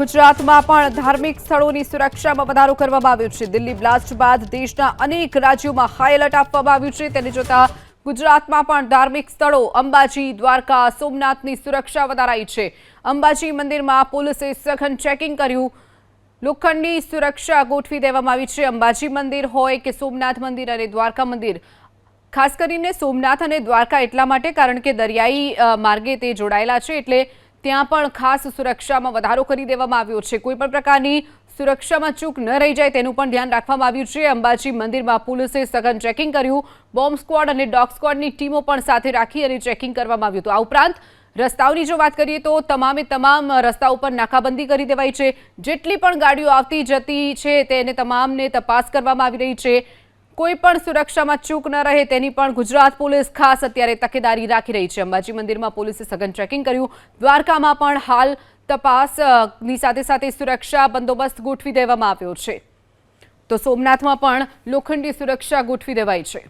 ગુજરાતમાં પણ ધાર્મિક સ્થળોની સુરક્ષામાં વધારો કરવામાં આવ્યો છે. દિલ્હી બ્લાસ્ટ બાદ દેશના અનેક રાજ્યોમાં હાઈ એલર્ટ આપવામાં આવ્યું છે. તેને જોતા ગુજરાતમાં પણ ધાર્મિક સ્થળો, અંબાજી, દ્વારકા, સોમનાથની સુરક્ષા વધારાઈ છે. અંબાજી મંદિરમાં પોલીસે સઘન ચેકિંગ કર્યું. લોખંડની સુરક્ષા ગોઠવી દેવામાં આવી છે. અંબાજી મંદિર હોય કે સોમનાથ મંદિર અને દ્વારકા મંદિર. ખાસ કરીને સોમનાથ અને દ્વારકા એટલા માટે, કારણ કે દરિયાઈ માર્ગે તે જોડાયેલા છે. એટલે ત્યાં પણ ખાસ સુરક્ષામાં વધારો કરી દેવામાં આવ્યો છે. કોઈ પણ પ્રકારની સુરક્ષામાં ચૂક ન રહી જાય તેનું પણ ધ્યાન રાખવામાં આવ્યું છે. અંબાજી મંદિરમાં પોલીસે સઘન ચેકિંગ કર્યું. બોમ્બ સ્ક્વોડ અને ડોગ સ્ક્વોડની ટીમો પણ સાથે રાખી અને ચેકિંગ કરવામાં આવ્યું હતું. આ ઉપરાંત, રસ્તાઓની જો વાત કરીએ તો તમામે તમામ રસ્તા ઉપર નાકાબંધી કરી દેવાઈ છે. જેટલી પણ ગાડીઓ આવતી જતી છે તેને તમામને તપાસ કરવામાં આવી રહી છે. કોઈ પણ સુરક્ષામાં ચૂક ન રહે તેની પણ ગુજરાત પોલીસ ખાસ અત્યારે તકેદારી રાખી રહી છે. અંબાજી મંદિરમાં પોલીસે સઘન ચેકિંગ કર્યું. દ્વારકામાં પણ હાલ તપાસની સાથે સાથે સુરક્ષા બંદોબસ્ત ગોઠવી દેવામાં આવ્યો છે. તો સોમનાથમાં પણ લોખંડી સુરક્ષા ગોઠવી દેવાઈ છે.